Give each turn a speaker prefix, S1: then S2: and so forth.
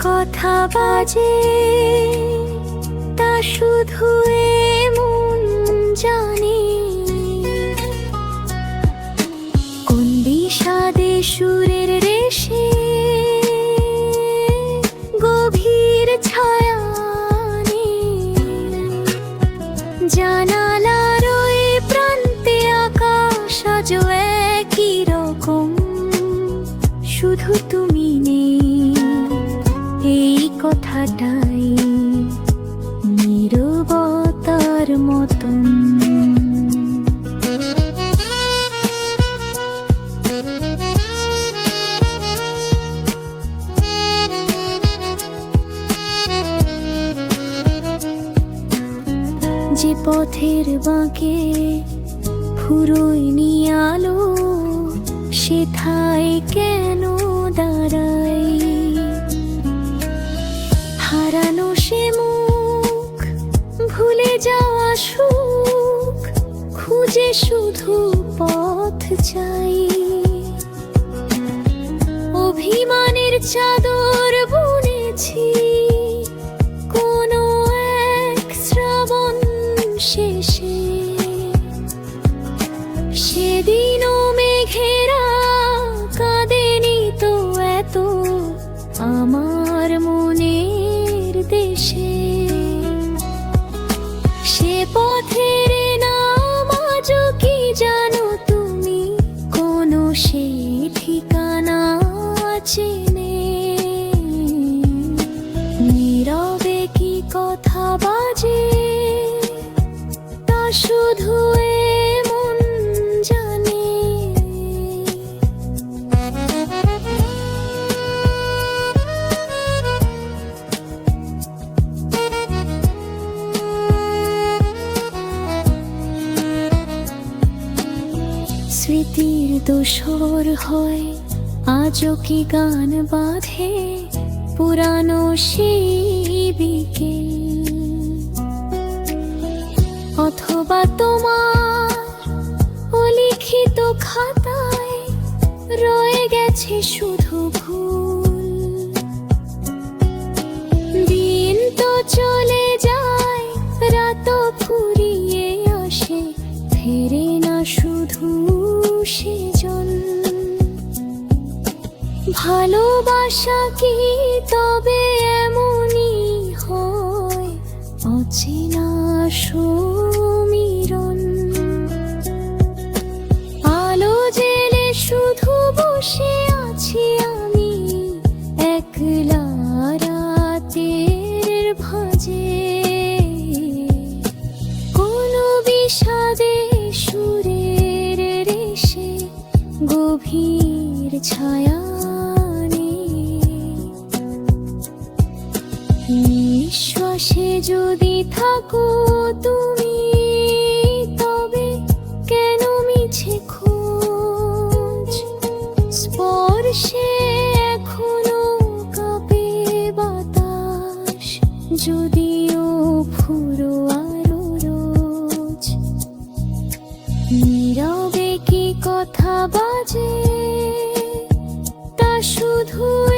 S1: কথা বাজে? তা শুধু মন জানে। কোন বিষাদে সুরের রেশে গভীর ছায়া। জানালার ওই প্রান্তে আকাশ আজ একই রকম। শুধু কথাটাই নীরবতার মতন। যে পথের বাঁকে ফুরোয় নিয়ে আলো সেথায় কেন দাঁড়াই ভুলে যাওয়া সুখ, খুঁজে শুধু পথ চাই। অভিমানের চাদর বুনেছি, কোনো এক শ্রাবণ শেষে। সেদিনও বাজে, তা শুধু মন জানে। স্মৃতির দোসর হয়, আজও কি গান বাঁধে পুরানো সেই বিকেল তোমার অলিখিত খাতায় রয়ে গেছে শুধু ভুল। দিন তো চলে যায় আসে, ফেরে না শুধু সেজন। ভালোবাসা কি তবে এমনই হয়, অচেনা সমীরণ ছায়া। নিঃশ্বাসে যদি থাকো তুমি তবে কেন মিছে খোঁজ স্পর্শে এখনও কাঁপে বাতাস যদিও 土。